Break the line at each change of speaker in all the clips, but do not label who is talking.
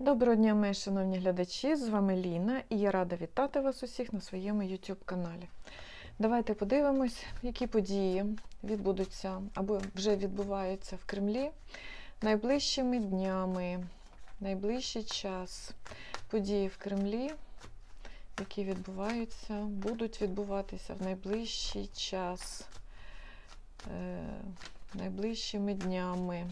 Доброго дня, мої шановні глядачі! З вами Ліна і я рада вітати вас усіх на своєму YouTube каналі. Давайте подивимось, які події відбудуться або вже відбуваються в Кремлі найближчими днями, найближчий час. Події в Кремлі, які відбуваються, будуть відбуватися в найближчий час, е, найближчими днями.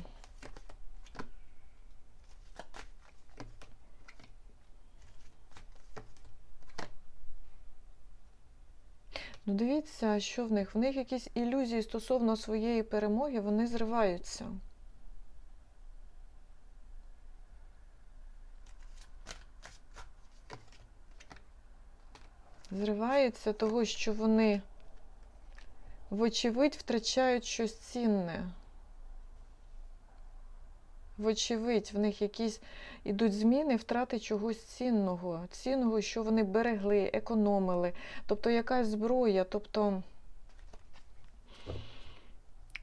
Ну, дивіться, що в них? В них якісь ілюзії стосовно своєї перемоги, вони зриваються. Зриваються того, що вони, вочевидь, втрачають щось цінне. Вочевидь, в них якісь ідуть зміни, втрати чогось цінного, цінного, що вони берегли, економили, тобто якась зброя, тобто,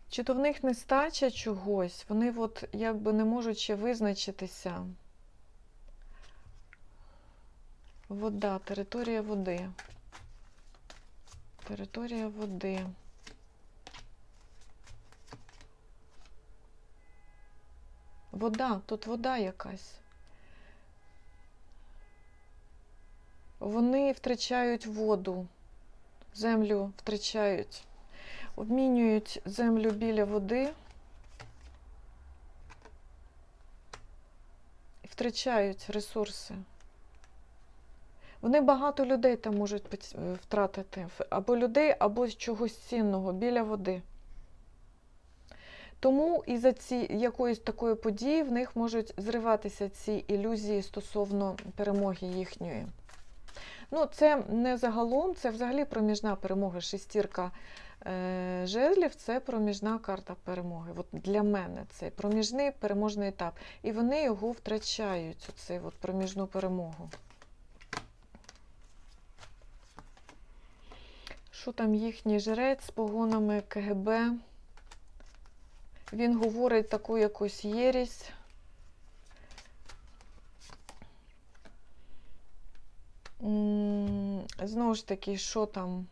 чи то в них нестача чогось, вони от якби не можуть ще визначитися. Вода, територія води. Територія води. Вода, тут вода якась. Вони втрачають воду, землю втрачають, обмінюють землю біля води і втрачають ресурси. Вони багато людей там можуть втратити, або людей, або чогось цінного біля води. Тому і за ці якоїсь такої події в них можуть зриватися ці ілюзії стосовно перемоги їхньої. Ну, це не загалом, це взагалі проміжна перемога. Шестірка е, жезлів це проміжна карта перемоги. От для мене це проміжний переможний етап. І вони його втрачають, оцей проміжну перемогу. Що там їхній жрець з погонами КГБ? Він говорить таку якусь єрість. Знову ж таки, що там?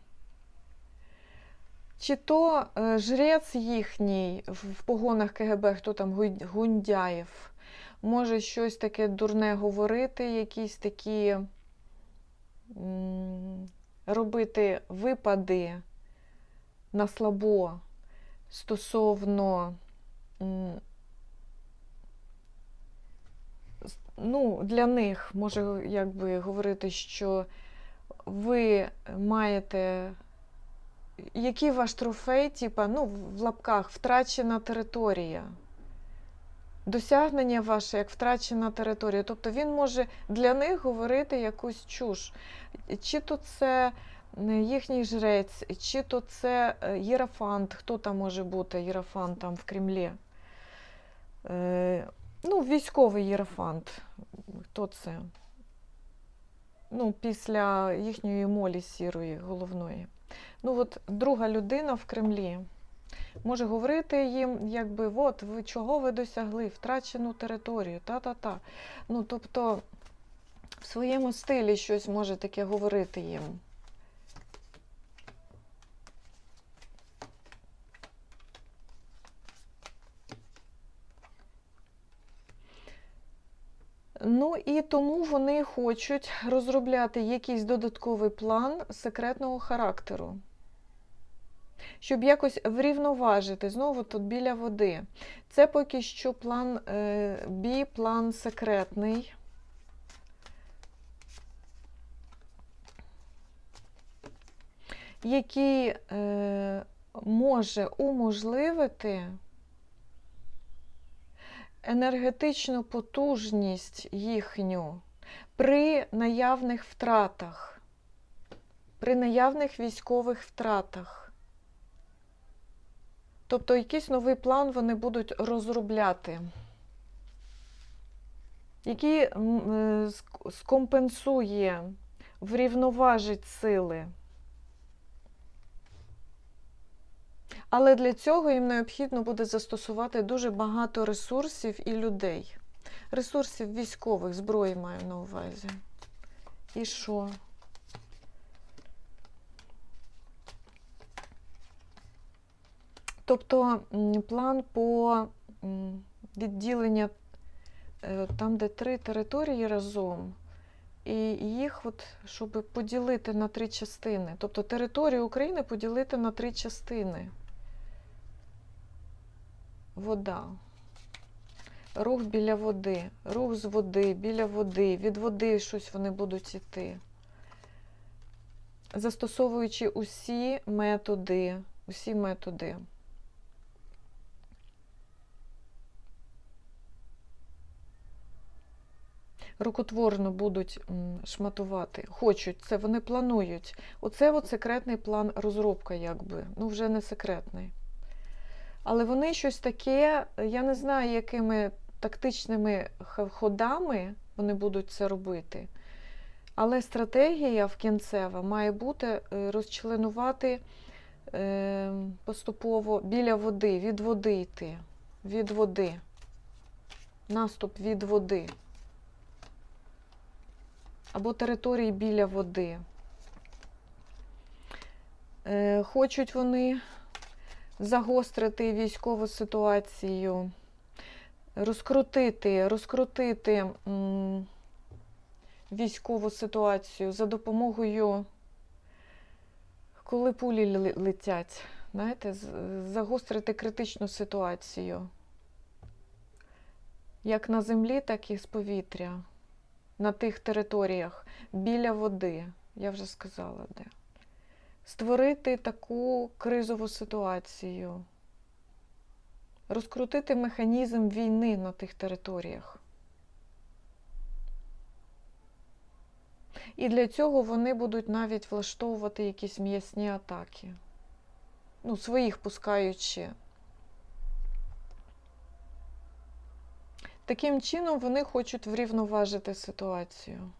Чи то е, жрець їхній в погонах КГБ, хто там Гундяєв, може щось таке дурне говорити, якісь такі робити випади на слабо стосовно ну, для них може якби говорити, що ви маєте. Який ваш трофей, типа, ну, в лапках втрачена територія. Досягнення ваше як втрачена територія. Тобто він може для них говорити якусь чуш. Чи то це їхній жрець, чи то це е, єрафант, хто там може бути єрафантом в Кремлі? Е, ну, військовий єрафант. Хто це? Ну, після їхньої молі сірої головної. Ну, от друга людина в Кремлі може говорити їм, якби, от, ви чого ви досягли, втрачену територію, та-та-та. Ну, тобто, в своєму стилі щось може таке говорити їм. Ну і тому вони хочуть розробляти якийсь додатковий план секретного характеру, щоб якось врівноважити знову тут біля води. Це поки що план е, бі, план секретний. Який е, може уможливити енергетичну потужність їхню при наявних втратах, при наявних військових втратах. Тобто якийсь новий план вони будуть розробляти, який е, ск- скомпенсує, врівноважить сили. Але для цього їм необхідно буде застосувати дуже багато ресурсів і людей. ресурсів військових, зброї маю на увазі. І що? Тобто план по відділення е, там, де три території разом, і їх, от, щоб поділити на три частини. Тобто територію України поділити на три частини. Вода. Рух біля води, рух з води, біля води, від води щось вони будуть іти. Застосовуючи усі методи, усі методи. Рукотворно будуть шматувати, хочуть це, вони планують. Оце от секретний план розробка, якби. Ну, вже не секретний. Але вони щось таке, я не знаю, якими тактичними ходами вони будуть це робити. Але стратегія в кінцева має бути е, розчленувати е, поступово біля води, від води йти. Від води. Наступ від води. Або території біля води. Е, Хочуть вони загострити військову ситуацію, розкрутити, розкрутити військову ситуацію за допомогою, коли пулі летять, знаєте, загострити критичну ситуацію. Як на землі, так і з повітря. На тих територіях біля води, я вже сказала де створити таку кризову ситуацію, розкрутити механізм війни на тих територіях. І для цього вони будуть навіть влаштовувати якісь м'ясні атаки. Ну, своїх пускаючи. Таким чином вони хочуть врівноважити ситуацію.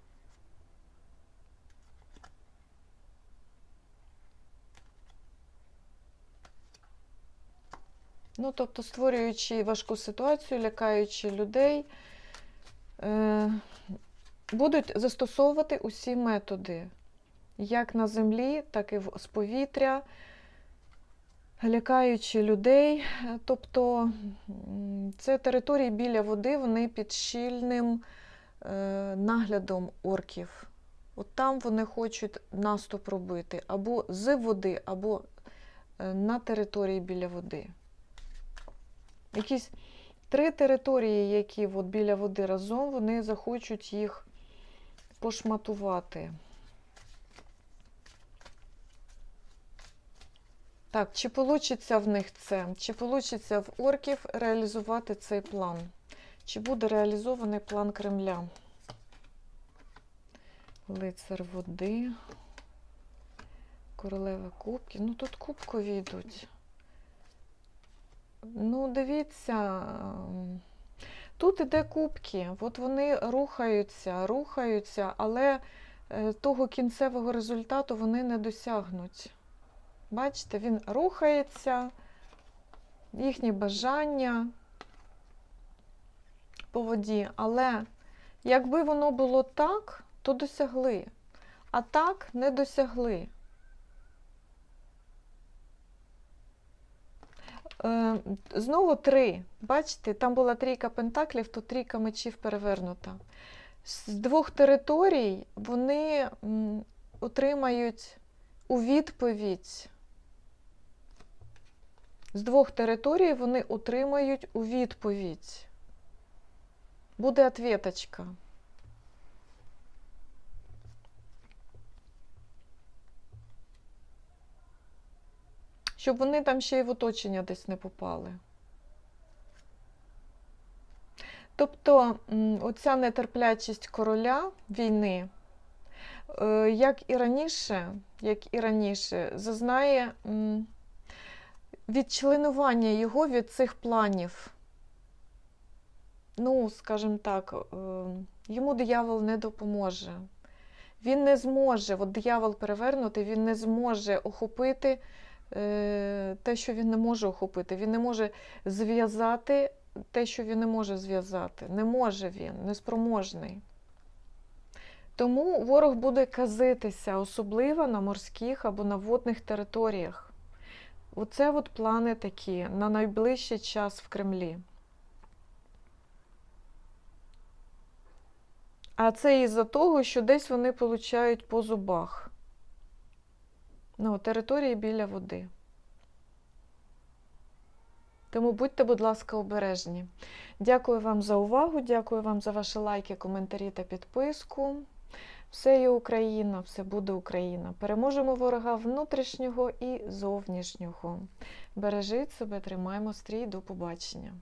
Ну, тобто, створюючи важку ситуацію, лякаючи людей, е, будуть застосовувати усі методи, як на землі, так і з повітря, лякаючи людей. Тобто це території біля води, вони під щільним е, наглядом орків. От там вони хочуть наступ робити або з води, або е, на території біля води. Якісь три території, які от біля води разом, вони захочуть їх пошматувати. Так, чи вийде в них це? Чи вийде в орків реалізувати цей план? Чи буде реалізований план Кремля? Лицар води, королева кубків. Ну тут кубкові йдуть. Ну, дивіться, ем, тут іде кубки, от вони рухаються, рухаються, але е, того кінцевого результату вони не досягнуть. Бачите, він рухається, їхні бажання по воді, але якби воно було так, то досягли, а так не досягли. Знову три. Бачите, там була трійка пентаклів, то трійка мечів перевернута. З двох територій вони отримають у відповідь. З двох територій вони отримають у відповідь. Буде ответочка. Щоб вони там ще й в оточення десь не попали. Тобто, оця нетерплячість короля війни, е, як і раніше, як і раніше, зазнає відчленування його від цих планів. Ну, скажімо так, е, йому диявол не допоможе. Він не зможе, от диявол перевернутий, він не зможе охопити те, що він не може охопити. Він не може зв'язати те, що він не може зв'язати. Не може він, неспроможний. Тому ворог буде казитися, особливо на морських або на водних територіях. Оце от плани такі на найближчий час в Кремлі. А це із-за того, що десь вони получають по зубах. Ну, території біля води. Тому будьте, будь ласка, обережні. Дякую вам за увагу, дякую вам за ваші лайки, коментарі та підписку. Все є Україна, все буде Україна. Переможемо ворога внутрішнього і зовнішнього. Бережіть себе, тримаємо стрій, до побачення.